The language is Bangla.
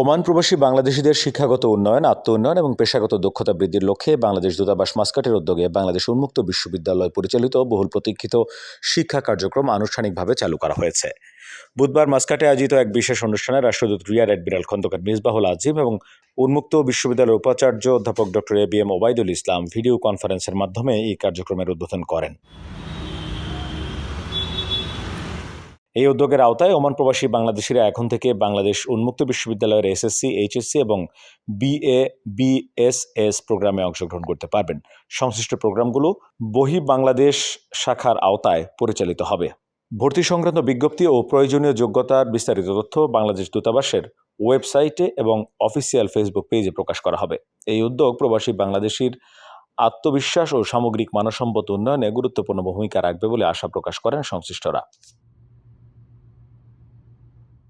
ওমান প্রবাসী বাংলাদেশিদের শিক্ষাগত উন্নয়ন আত্ম উন্নয়ন এবং পেশাগত দক্ষতা বৃদ্ধির লক্ষ্যে বাংলাদেশ দূতাবাস মাস্কাটের উদ্যোগে বাংলাদেশ উন্মুক্ত বিশ্ববিদ্যালয় পরিচালিত বহুল প্রতীক্ষিত শিক্ষা কার্যক্রম আনুষ্ঠানিকভাবে চালু করা হয়েছে। বুধবার মাস্কাটে আয়োজিত এক বিশেষ অনুষ্ঠানে রাষ্ট্রদূত রিয়ার অ্যাডমিরাল খন্দকার মিসবাহুল আজিম এবং উন্মুক্ত বিশ্ববিদ্যালয়ের উপাচার্য অধ্যাপক doctor A B M Obaidul Islam video কনফারেন্সের মাধ্যমে এই কার্যক্রমের উদ্বোধন করেন। এই উদ্যোগের আওতায় ওমান প্রবাসী বাংলাদেশিরা এখন থেকে বাংলাদেশ উন্মুক্ত বিশ্ববিদ্যালয়ের এসএসসি এইচএসসি এবং বিএ বিএসএস প্রোগ্রামে অংশগ্রহণ করতে পারবেন। সংশ্লিষ্ট প্রোগ্রামগুলো বহি বাংলাদেশ শাখার আওতায় পরিচালিত হবে। ভর্তি সংক্রান্ত বিজ্ঞপ্তি ও প্রয়োজনীয় যোগ্যতার বিস্তারিত তথ্য বাংলাদেশ দূতাবাসের ওয়েবসাইটে এবং অফিসিয়াল ফেসবুক পেজে প্রকাশ করা হবে। এই উদ্যোগ প্রবাসী বাংলাদেশির আত্মবিশ্বাস ও সামগ্রিক মানসম্পদ উন্নয়নে গুরুত্বপূর্ণ ভূমিকা রাখবে বলে আশা প্রকাশ করেন সংশ্লিষ্টরা।